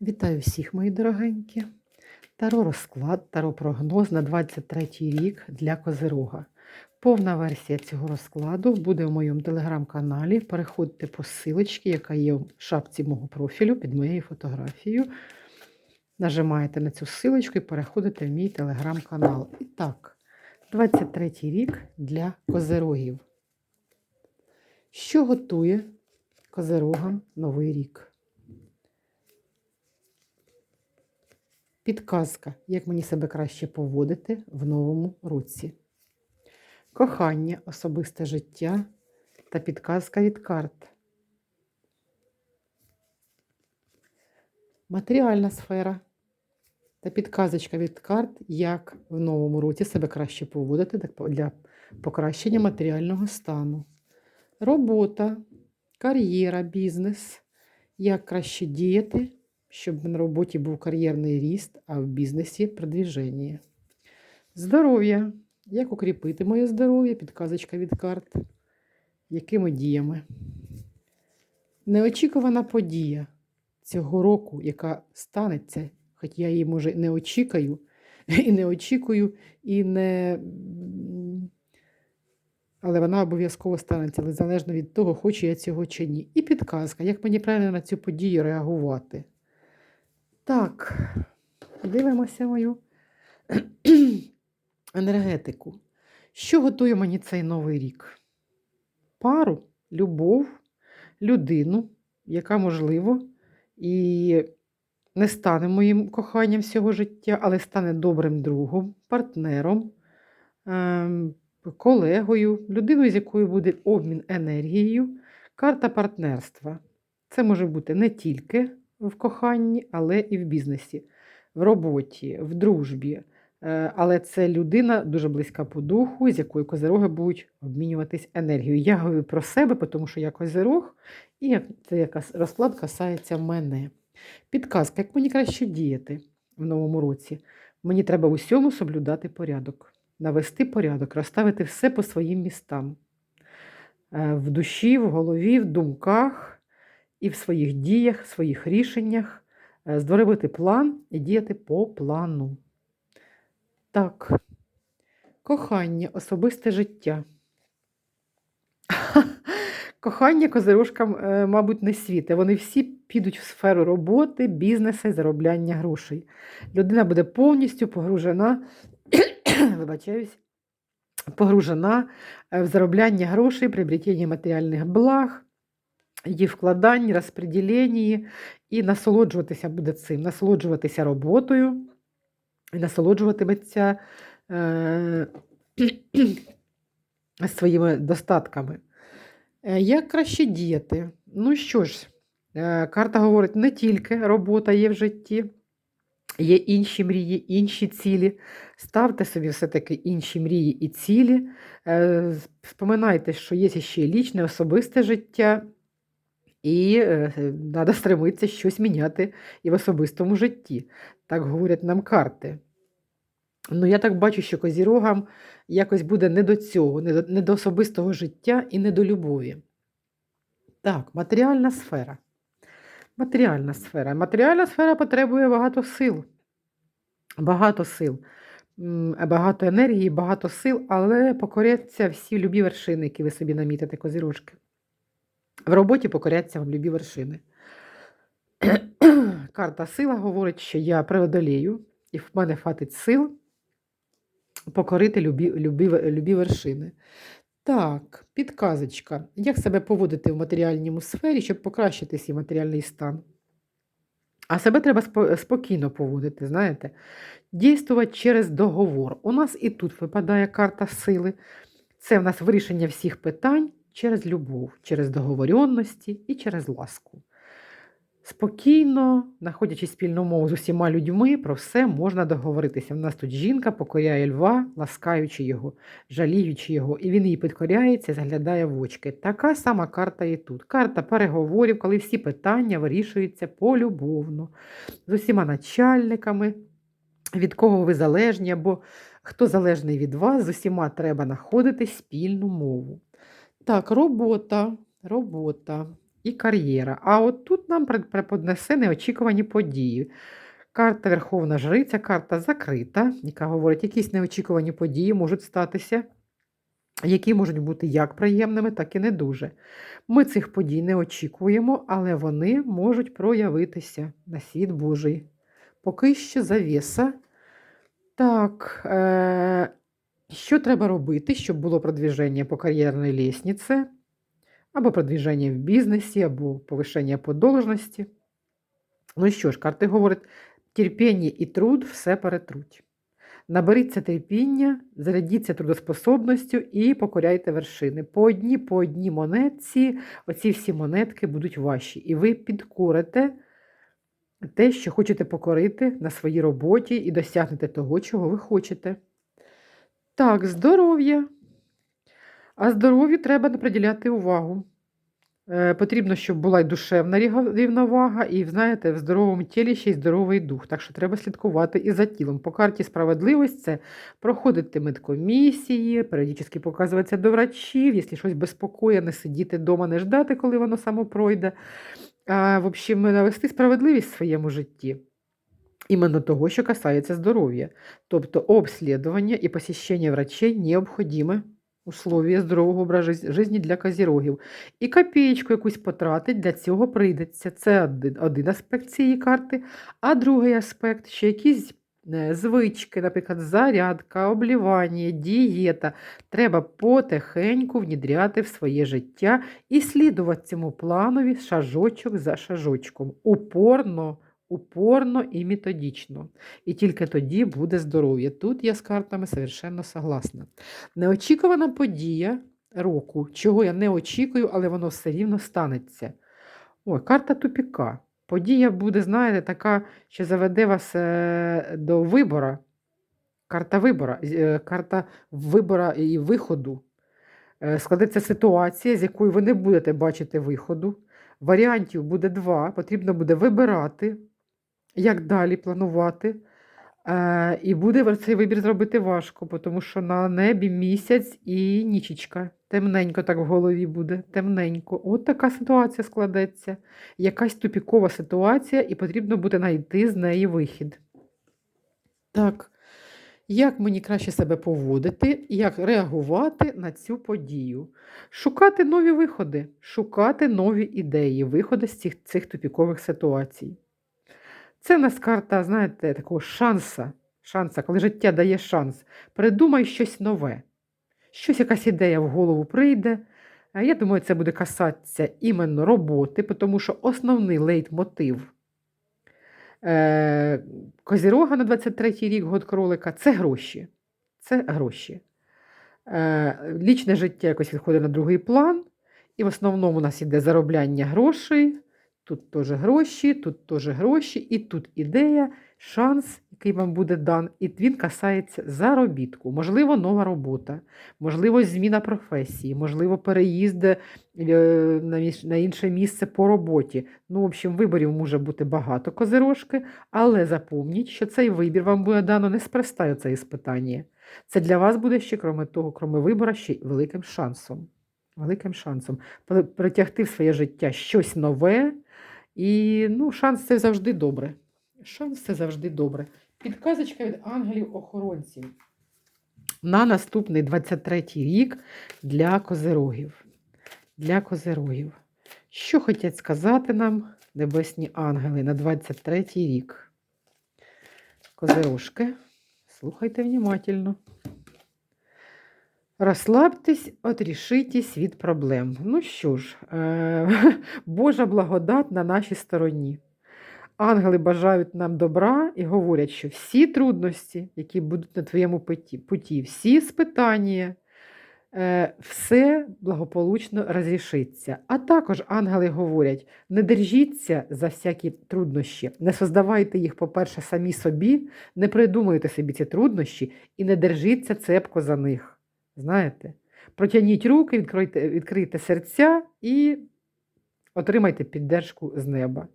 Вітаю всіх, мої дорогенькі. Таро розклад, таро прогноз на 23 рік для Козирога. Повна версія цього розкладу буде в моєму телеграм-каналі. Переходьте по ссылочці, яка є в шапці мого профілю під моєю фотографією. Нажимаєте на цю ссылочку і переходите в мій телеграм-канал. І так, 23 рік для козирогів. Що готує козирогам новий рік? Підказка, як мені себе краще поводити в новому році. Кохання, особисте життя та підказка від карт. Матеріальна сфера та підказочка від карт, як в новому році себе краще поводити для покращення матеріального стану. Робота, кар'єра, бізнес, як краще діяти щоб на роботі був кар'єрний ріст, а в бізнесі продвіження. Здоров'я. Як укріпити моє здоров'я? Підказочка від карт. Якими діями? Неочікувана подія цього року, яка станеться, хоч я її, може, не очікую, і не очікую, і не. Але вона обов'язково станеться, але залежно від того, хочу я цього чи ні. І підказка, як мені правильно на цю подію реагувати. Так, дивимося мою енергетику. Що готує мені цей новий рік? Пару, любов, людину, яка, можливо, і не стане моїм коханням всього життя, але стане добрим другом, партнером, ем, колегою, людиною, з якою буде обмін енергією, карта партнерства. Це може бути не тільки в коханні, але і в бізнесі, в роботі, в дружбі. Е, але це людина дуже близька по духу, з якою козироги будуть обмінюватись енергією. Я говорю про себе, тому що я козирог, і це якась розклад касається мене. Підказка, як мені краще діяти в новому році? Мені треба усьому соблюдати порядок, навести порядок, розставити все по своїм містам. Е, в душі, в голові, в думках і в своїх діях, в своїх рішеннях е, створити план і діяти по плану. Так, кохання, особисте життя. Кохання козирожкам, е, мабуть, не світе. Вони всі підуть в сферу роботи, бізнесу і заробляння грошей. Людина буде повністю погружена, вибачаюсь, погружена е, в заробляння грошей, приобретення матеріальних благ, її вкладанні, розподіленні, і насолоджуватися буде цим, насолоджуватися роботою, і насолоджуватиметься е, своїми достатками. Е, як краще діяти? Ну що ж, е, карта говорить, не тільки робота є в житті, є інші мрії, інші цілі. Ставте собі все-таки інші мрії і цілі. Е, Споминайте, що є ще лічне, особисте життя. І треба стремитися щось міняти і в особистому житті. Так говорять нам карти. Ну, я так бачу, що козірогам якось буде не до цього, не до, не до особистого життя і не до любові. Так, матеріальна сфера. Матеріальна сфера. Матеріальна сфера потребує багато сил. Багато сил, багато енергії, багато сил, але покоряться всі любі вершини, які ви собі намітите, козірожки. В роботі покоряться вам любі вершини. Карта сила говорить, що я преодолію, і в мене хватить сил покорити любі, любі, любі вершини. Так, підказочка. Як себе поводити в матеріальному сфері, щоб покращити свій матеріальний стан? А себе треба спокійно поводити, знаєте, дійствувати через договор. У нас і тут випадає карта сили. Це в нас вирішення всіх питань через любов, через договоренності і через ласку. Спокійно, знаходячи спільну мову з усіма людьми, про все можна договоритися. У нас тут жінка покоряє льва, ласкаючи його, жаліючи його, і він їй підкоряється, заглядає в очки. Така сама карта і тут. Карта переговорів, коли всі питання вирішуються полюбовно, з усіма начальниками, від кого ви залежні, або хто залежний від вас, з усіма треба знаходити спільну мову. Так, робота, робота. і кар'єра. А от тут нам преподнесе неочікувані події. Карта Верховна Жриця, карта закрита, яка говорить, якісь неочікувані події можуть статися, які можуть бути як приємними, так і не дуже. Ми цих подій не очікуємо, але вони можуть проявитися на світ Божий. Поки що завіса. Так, е- що треба робити, щоб було продвіження по кар'єрній лестниці, або продвіження в бізнесі, або повишення по должності? Ну що ж, карти говорять, терпіння і труд все перетруть. Наберіться терпіння, зарядіться трудоспособністю і покоряйте вершини. По одній, по одній монетці, оці всі монетки будуть ваші. І ви підкорите те, що хочете покорити на своїй роботі, і досягнете того, чого ви хочете. Так, здоров'я. А здоров'ю треба приділяти увагу. Е, Потрібно, щоб була й душевна рівновага, і, знаєте, в здоровому тілі ще й здоровий дух. Так що треба слідкувати і за тілом. По карті справедливість це проходити медкомісії, періодично показуватися до врачів, якщо щось безпокоє, не сидіти вдома, не ждати, коли воно само пройде. А, в общем, навести справедливість в своєму житті. Іменно того, що касається здоров'я. Тобто обслідування і посещення врачей необхідне условие здорового образу життя для козірогів. І копієчку якусь потратить, для цього прийдеться. Це один, один аспект цієї карти. А другий аспект ще якісь е, звички, наприклад, зарядка, облівання, дієта. Треба потихеньку внідряти в своє життя і слідувати цьому планові шажочок за шажочком. Упорно, упорно і методично. І тільки тоді буде здоров'я. Тут я з картами совершенно согласна. Неочікувана подія року, чого я не очікую, але воно все рівно станеться. Ой, карта тупіка. Подія буде, знаєте, така, що заведе вас е, до вибора. Карта вибора, е, карта вибора і виходу. Е, Складеться ситуація, з якої ви не будете бачити виходу. Варіантів буде два. Потрібно буде вибирати, як далі планувати. Е, і буде цей вибір зробити важко, тому що на небі місяць і нічечка. Темненько так в голові буде, темненько. От така ситуація складеться. Якась тупікова ситуація, і потрібно буде знайти з неї вихід. Так, як мені краще себе поводити, як реагувати на цю подію? Шукати нові виходи, шукати нові ідеї, виходи з цих, цих тупікових ситуацій. Це нас карта, знаєте, такого шанса, шанса, коли життя дає шанс. Придумай щось нове. Щось, якась ідея в голову прийде. Я думаю, це буде касатися іменно роботи, тому що основний лейтмотив е, Козірога на 23-й рік год кролика це гроші. Це гроші. Е, лічне життя якось відходить на другий план, і в основному у нас іде заробляння грошей. Тут теж гроші, тут теж гроші, і тут ідея, шанс, який вам буде дан, і він касається заробітку. Можливо, нова робота, можливо, зміна професії, можливо, переїзд е, на інше місце по роботі. Ну, в общем, виборів може бути багато козирожки, але запомніть, що цей вибір вам буде дано не спроста це іспитання. Це для вас буде ще, крім того, крім вибору, ще великим шансом. Великим шансом притягти в своє життя щось нове. І ну, шанс це завжди добре. Шанс це завжди добре. Підказочка від ангелів-охоронців на наступний 23-й рік для козирогів. Для козирогів. Що хочуть сказати нам небесні ангели на 23-й рік? Козирожки, слухайте внимательно. Розслабтесь, отрішитесь від проблем. Ну що ж, е- Божа благодать на нашій стороні. Ангели бажають нам добра і говорять, що всі трудності, які будуть на твоєму путі, всі спитання, е, все благополучно розрішиться. А також ангели говорять: не держіться за всякі труднощі, не создавайте їх, по-перше, самі собі, не придумуйте собі ці труднощі і не держіться цепко за них. Знаєте, протягніть руки, відкрийте, відкрийте серця і отримайте піддержку з неба.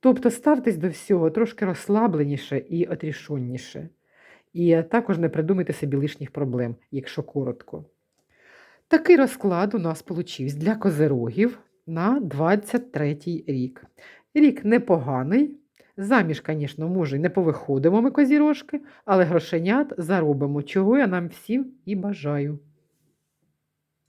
Тобто ставтесь до всього трошки розслабленіше і отрішонніше. І також не придумайте собі лишніх проблем, якщо коротко. Такий розклад у нас получився для козирогів на 23-й рік. Рік непоганий. Заміж, звісно, може, не повиходимо ми козірожки, але грошенят заробимо, чого я нам всім і бажаю.